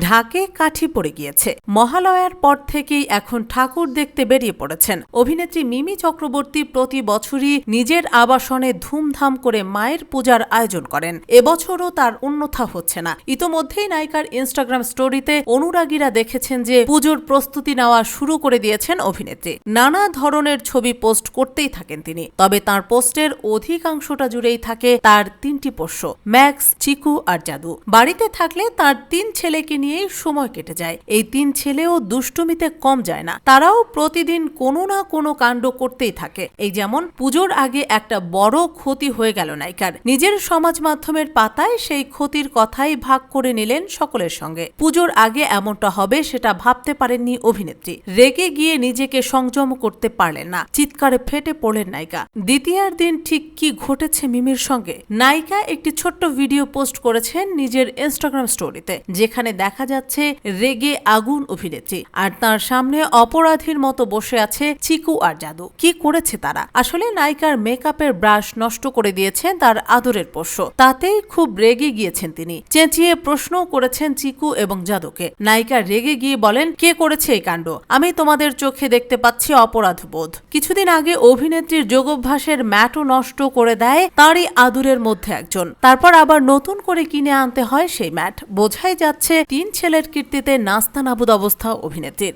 ঢাকে কাঠি পড়ে গিয়েছে। মহালয়ার পর থেকেই এখন ঠাকুর দেখতে বেরিয়ে পড়েছেন। অভিনেত্রী মিমি চক্রবর্তী প্রতি বছরই নিজের আবাসনে ধুমধাম করে মায়ের পূজার আয়োজন করেন। এবছরও তার অন্যথা হচ্ছে না। ইতোমধ্যেই নায়িকার ইনস্টাগ্রাম স্টোরিতে অনুরাগীরা দেখেছেন যে পুজোর প্রস্তুতি নেওয়া শুরু করে দিয়েছেন অভিনেত্রী। নানা ধরনের ছবি পোস্ট করতেই থাকেন তিনি। তবে তার পোস্টের অধিকাংশটা জুড়েই থাকে তার তিনটি পোষ্য, ম্যাক্স, চিকু আর জাদু। বাড়িতে থাকলে তার তিন ছেলেকে নিয়েই সময় কেটে যায়। এই তিন ছেলেও দুষ্টুমিতে কম যায় না। তারাও প্রতিদিন কোনো না কোনো কাণ্ড করতেই থাকে। এই যেমন পুজোর আগে একটা বড় ক্ষতি হয়ে গেল নায়িকার। নিজের সমাজ মাধ্যমের পাতায় সেই ক্ষতির কথাই ভাগ করে নিলেন সকলের সঙ্গে। পুজোর আগে এমনটা হবে সেটা ভাবতে পারেননি অভিনেত্রী। রেগে গিয়ে নিজেকে সংযম করতে পারলেন না। চিৎকারে ফেটে পড়লেন নায়িকা। দ্বিতীয়ার দিন ঠিক কি ঘটেছে মিমির সঙ্গে? নায়িকা একটি ছোট্ট ভিডিও পোস্ট করেছেন নিজের ইনস্টাগ্রাম স্টোরিতে, যেখানে দেখা যাচ্ছে রেগে আগুন অভিনেত্রী। আর তার সামনে অপরাধীর মতো বসে আছে চিকু আর জাদু। কি করেছে তারা? আসলে নায়িকার মেকআপের ব্রাশ নষ্ট করে দিয়েছেন তার আদরের পোষ্য। তাতেই খুব রেগে গিয়েছেন তিনি। চেঁচিয়ে প্রশ্নও করেছেন চিকু এবং জাদুকে। নায়িকা রেগে গিয়ে বলেন, কে করেছে এই কাণ্ড? আমি তোমাদের চোখে দেখতে পাচ্ছি অপরাধ বোধ। কিছুদিন আগে অভিনেত্রীর যোগাভ্যাসের ম্যাটও নষ্ট করে দেয় তারই আদুরের মধ্যে একজন। তারপর আবার নতুন করে কিনে আনতে হয় সেই ম্যাট। বোঝাই যাচ্ছে তিন ছেলের কীর্তিতে নাস্তানাবুদ অবস্থা অভিনেত্রীর।